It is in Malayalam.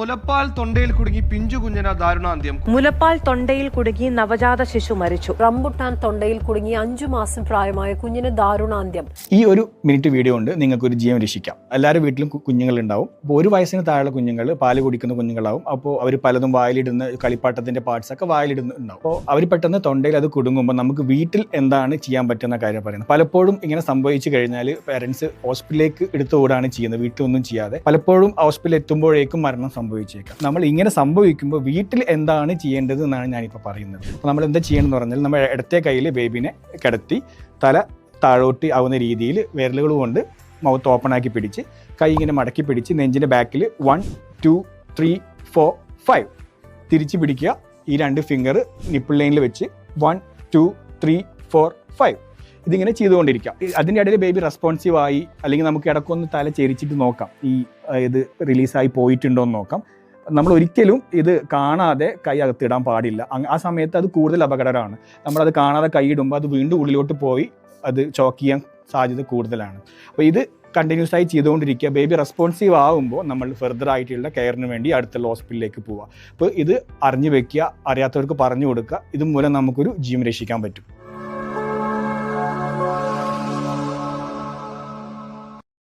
മുലപ്പാൽ തൊണ്ടയിൽ കുടുങ്ങി പിഞ്ചു കുഞ്ഞിന ദാരുണാന്ത്യം. മുലപ്പാൽ തൊണ്ടയിൽ കുടുങ്ങി നവജാത ശിശു മരിച്ചു. റംബുട്ടാൻ തൊണ്ടയിൽ കുടുങ്ങി അഞ്ചു മാസം പ്രായമായ കുഞ്ഞിന് ദാരുണാന്ത്യം. ഈ ഒരു മിനിറ്റ് വീഡിയോ ഉണ്ട് നിങ്ങൾക്ക് ഒരു ജീവൻ രക്ഷിക്കാം. എല്ലാവരും വീട്ടിലും കുഞ്ഞുങ്ങൾ ഉണ്ടാവും അപ്പോൾ ഒരു വയസ്സിന് താഴെയുള്ള കുഞ്ഞുങ്ങൾ പാൽ കുടിക്കുന്ന കുഞ്ഞുങ്ങളാവും. അപ്പോൾ അവർ പലതും വായിലിടുന്ന കളിപ്പാട്ടത്തിന്റെ പാർട്സ് ഒക്കെ വായിലിടുന്നുണ്ടാവും അപ്പോൾ അവർ പെട്ടെന്ന് തൊണ്ടയിൽ അത് കുടുങ്ങുമ്പോൾ നമുക്ക് വീട്ടിൽ എന്താണ് ചെയ്യാൻ പറ്റുന്ന കാര്യം പറയുന്നത്. പലപ്പോഴും ഇങ്ങനെ സംഭവിച്ചു കഴിഞ്ഞാൽ പേരൻസ് ഹോസ്പിറ്റലിലേക്ക് എടുത്തുകൂടാണ് ചെയ്യുന്നത്. വീട്ടിലൊന്നും ചെയ്യാതെ. പലപ്പോഴും ഹോസ്പിറ്റലിൽ എത്തുമ്പോഴേക്കും മരണം സംഭവിച്ചേക്കാം. നമ്മൾ ഇങ്ങനെ സംഭവിക്കുമ്പോൾ വീട്ടിൽ എന്താണ് ചെയ്യേണ്ടത് എന്നാണ് ഞാനിപ്പോൾ പറയുന്നത്. അപ്പോൾ നമ്മൾ എന്താ ചെയ്യണമെന്ന് പറഞ്ഞാൽ നമ്മൾ ഇടത്തെ കയ്യിൽ ബേബിനെ കിടത്തി തല താഴോട്ട് ആവുന്ന രീതിയിൽ വിരലുകൾ കൊണ്ട് മൗത്ത് ഓപ്പൺ ആക്കി പിടിച്ച് കൈ ഇങ്ങനെ മടക്കി പിടിച്ച് നെഞ്ചിന്റെ ബാക്കിൽ one two three four five തിരിച്ച് പിടിക്കുക. ഈ രണ്ട് ഫിംഗർ നിപ്പിൾ ലൈനിൽ വെച്ച് one two three four five ഇതിങ്ങനെ ചെയ്തുകൊണ്ടിരിക്കാം. അതിന്റെ ഇടയിൽ ബേബി റെസ്പോൺസീവ് ആയി അല്ലെങ്കിൽ നമുക്ക് ഇടക്കൊന്ന് തല ചെരിച്ചിട്ട് നോക്കാം. ഈ ഇത് റിലീസായി പോയിട്ടുണ്ടോ എന്ന് നോക്കാം. നമ്മൾ ഒരിക്കലും ഇത് കാണാതെ കൈ അകത്തിടാൻ പാടില്ല. ആ സമയത്ത് അത് കൂടുതൽ അപകടകരമാണ്. നമ്മളത് കാണാതെ കൈയിടുമ്പോൾ അത് വീണ്ടും ഉള്ളിലോട്ട് പോയി അത് ചോക്ക് ചെയ്യാൻ സാധ്യത കൂടുതലാണ്. അപ്പോൾ ഇത് കണ്ടിന്യൂസ് ആയി ചെയ്തുകൊണ്ടിരിക്കുക. ബേബി റെസ്പോൺസീവ് ആകുമ്പോൾ നമ്മൾ ഫെർദർ ആയിട്ടുള്ള കെയറിന് വേണ്ടി അടുത്തുള്ള ഹോസ്പിറ്റലിലേക്ക് പോവുക. അപ്പോൾ ഇത് അറിഞ്ഞു വെക്കുക അറിയാത്തവർക്ക് പറഞ്ഞു കൊടുക്കുക. ഇതുമൂലം നമുക്കൊരു ജീവൻ രക്ഷിക്കാൻ പറ്റും.